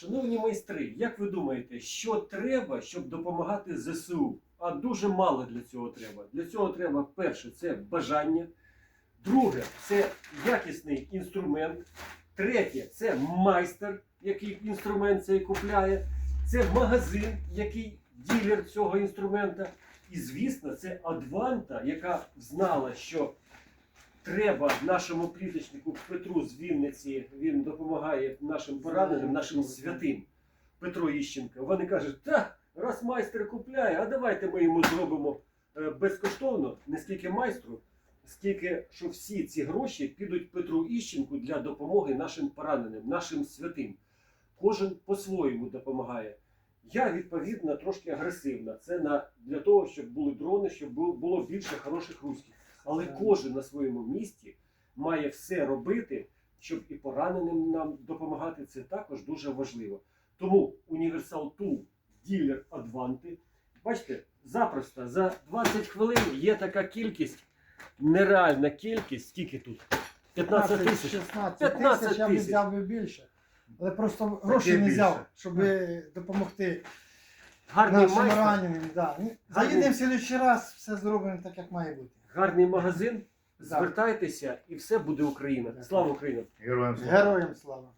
Шановні майстри, як ви думаєте, що треба, щоб допомагати ЗСУ? А дуже мало для цього треба. Для цього треба перше це бажання. Друге це якісний інструмент. Третє це майстер, який інструмент цей купляє. Це магазин, який ділер цього інструмента. І звісно, це Адванта, яка знала, що треба нашому пліточнику Петру з Вінниці, він допомагає нашим пораненим, нашим святим Петро Іщенко. Вони кажуть, та раз майстер купляє, а давайте ми йому зробимо е, безкоштовно, не скільки майстру, скільки що всі ці гроші підуть Петру Іщенку для допомоги нашим пораненим, нашим святим. Кожен по-своєму допомагає. Я відповідно трошки агресивна. Це на для того, щоб були дрони, щоб було більше хороших руських. Але кожен на своєму місці має все робити, щоб і пораненим нам допомагати. Це також дуже важливо. Тому Universal Tool ділер Адванти. Бачите, запросто за 20 хвилин є така кількість, нереальна кількість. Скільки тут? 15 тисяч. 16 15 тисяч, я б взяв би більше. Але просто гроші не взяв, щоб допомогти Гарний нашим майстер, раненим. Да. Ну, Заїдемо в слідчий раз, все зробимо так, як має бути. Гарний магазин. Звертайтеся і все буде Україна. Слава Україні! Героям слава. Героям слава!